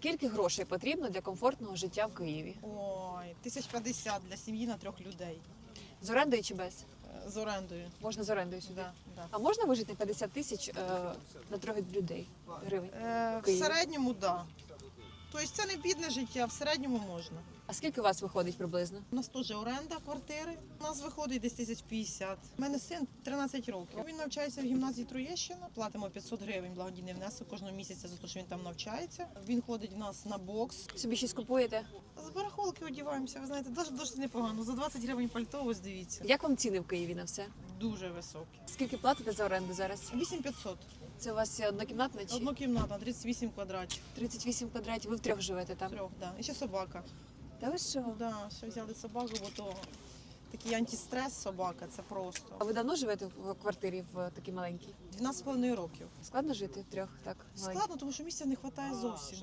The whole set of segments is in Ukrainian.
Скільки грошей потрібно для комфортного життя в Києві? Ой, тисяч п'ятдесят для сім'ї на трьох людей З орендою чи без? Е, з орендою. Можна з орендою сюди. Да, да. А можна вижити на 50 тисяч е, на трьох людей гривень? Е, в Києві. середньому, так. Да. Тобто це не бідне життя, в середньому можна. А скільки у вас виходить приблизно? У нас теж оренда квартири. У нас виходить десь тисяч п'ятдесят. У мене син 13 років. Він навчається в гімназії Троєщина. Платимо 500 гривень благодійний внесок кожного місяця за те, що він там навчається. Він ходить в нас на бокс. Собі щось купуєте? З барахолки одіваємося. Ви знаєте, досить досить непогано. За 20 гривень пальто, ось дивіться. Як вам ціни в Києві на все? Дуже високі. Скільки платите за оренду зараз? 8500. Це у вас однокімнатна чи Однокімнатна, 38 квадратів. 38 квадратів? Ви втрьох живете там? Трьох, да. І ще собака. Та ви що? Да, ще взяли собаку, бо то такий антистрес собака, це просто. А ви давно живете в квартирі в такій маленькій? 12,5 років. Складно жити в трьох так маленьких? Складно, тому що місця не вистачає зовсім.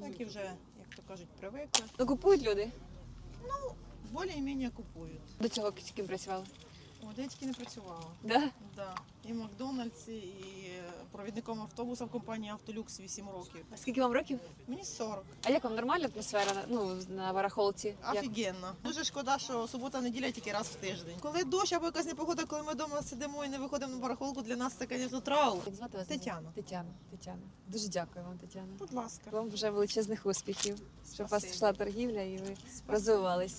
Так і вже, як то кажуть, привикли. Ну купують люди. Ну, Більш-менш купують. До цього з ким працювали? Тільки не працювала. Да? Да. І в Макдональдсі, і провідником автобуса в компанії Автолюкс 8 років. А скільки вам років? Мені 40. А як вам нормальна атмосфера на- ну, на барахолці? Як? Офігенно. Дуже шкода, що субота-неділя тільки раз в тиждень. Коли дощ або якась непогода, коли ми вдома сидимо і не виходимо на барахолку, для нас це, звісно, траур. Як звати вас? Тетяна. Тетяна. Тетяна. Дуже дякую вам, Тетяна. Будь ласка. Вам вже величезних успіхів, щоб у вас йшла торгівля і ви розвивались.